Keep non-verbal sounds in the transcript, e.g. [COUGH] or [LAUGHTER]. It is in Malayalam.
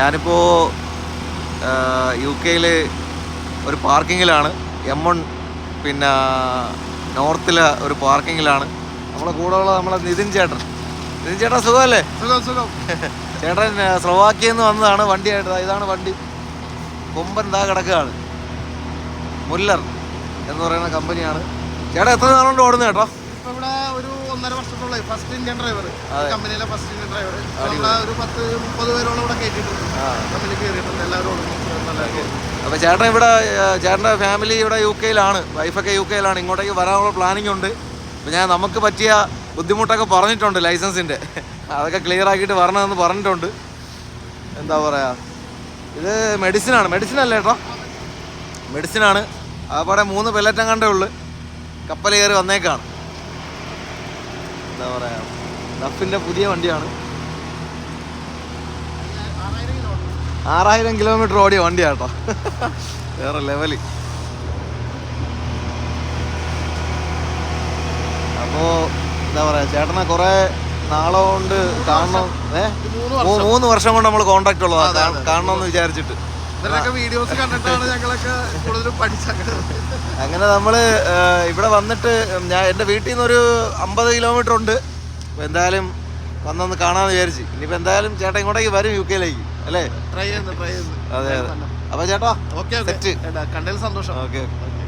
ഞാനിപ്പോൾ യു കെയിൽ ഒരു പാർക്കിങ്ങിലാണ്. എം വൺ പിന്നെ നോർത്തിലെ ഒരു പാർക്കിങ്ങിലാണ്. നമ്മളെ കൂടെ ഉള്ള നമ്മളെ നിതിൻ ചേട്ടൻ. നിതിൻ ചേട്ടൻ സുഖമല്ലേ? സുഖം സുഖം. [LAUGHS] ചേട്ടൻ സ്ലോവാക്കിയിൽ നിന്ന് വന്നതാണ് വണ്ടിയായിട്ട് ഇതാണ് വണ്ടി. കൊമ്പൻ ദാ കിടക്കുകയാണ്. മുല്ലർ എന്ന് പറയുന്ന കമ്പനിയാണ്. ചേട്ടാ എത്ര നാളുകൊണ്ട് ഓടുന്നത് കേട്ടോ ഇപ്പൊ ഇവിടെ ഒരു ഒന്നര വർഷത്തോളം ഫസ്റ്റ് ഇന്ത്യൻ ഡ്രൈവർ. കമ്പനിയിലെ ഫസ്റ്റ് ഇന്ത്യൻ ഡ്രൈവർ നമ്മളെ ഒരു പത്ത് മുപ്പത് പേരോളം ഇവിടെ കയറ്റിയിട്ടുണ്ട് കമ്പനി കയറിയിട്ടുണ്ട് എല്ലാവരോടും അപ്പൊ ചേട്ടൻ ഇവിടെ ചേട്ടന്റെ ഫാമിലി ഇവിടെ യു കെയിലാണ് വൈഫൊക്കെ യു കെയിലാണ് ഇങ്ങോട്ടേക്ക് വരാനുള്ള പ്ലാനിങ് ഉണ്ട്. അപ്പൊ ഞാൻ നമുക്ക് പറ്റിയ ബുദ്ധിമുട്ടൊക്കെ പറഞ്ഞിട്ടുണ്ട് ലൈസൻസിന്റെ. അതൊക്കെ ക്ലിയർ ആക്കിയിട്ട് വരണമെന്ന് പറഞ്ഞിട്ടുണ്ട്. എന്താ പറയാ? ഇത് മെഡിസിനാണ് മെഡിസിൻ അല്ലേ കേട്ടോ മെഡിസിനാണ് അപ്പോടെ മൂന്ന് പെല്ലറ്റം കണ്ടേ ഉള്ളു. കപ്പൽ കയറി വന്നേക്കാണ്. എന്താ പറയുക ഡഫിന്റെ പുതിയ വണ്ടിയാണ്. ആറായിരം കിലോ ആറായിരം കിലോമീറ്റർ ഓടിയ വണ്ടിയാട്ടോ. വേറെ ലെവൽ. അപ്പോ എന്താ പറയാ ചേട്ടനെ കുറെ നാളെ കൊണ്ട് കാണണം. ഏ? മൂന്ന് വർഷം കൊണ്ട് നമ്മൾ കോണ്ടാക്ട് ഉള്ളതാ. കാണണം എന്ന് കാണണമെന്ന് വിചാരിച്ചിട്ട്. വീഡിയോസ് കണ്ടിട്ടാണ് ഞങ്ങളൊക്കെ കൂടുതലും പഠിച്ചത്. അങ്ങനെ നമ്മൾ ഇവിടെ വന്നിട്ട് ഞാൻ എന്റെ വീട്ടിൽ നിന്ന് ഒരു അമ്പത് കിലോമീറ്റർ ഉണ്ട്. അപ്പോൾ എന്തായാലും വന്നൊന്ന് കാണാമെന്ന് വിചാരിച്ചു. ഇനിയിപ്പോൾ എന്തായാലും ചേട്ടൻ ഇങ്ങോട്ടേക്ക് വരും യു കെയിലേക്ക് അല്ലേ? ട്രൈ ചെയ്യുന്നു ട്രൈ ചെയ്യുന്നു. അതെ അതെ. അപ്പോൾ ചേട്ടാ ഓക്കെ സെറ്റ് കണ്ടതിൽ സന്തോഷം. Okay okay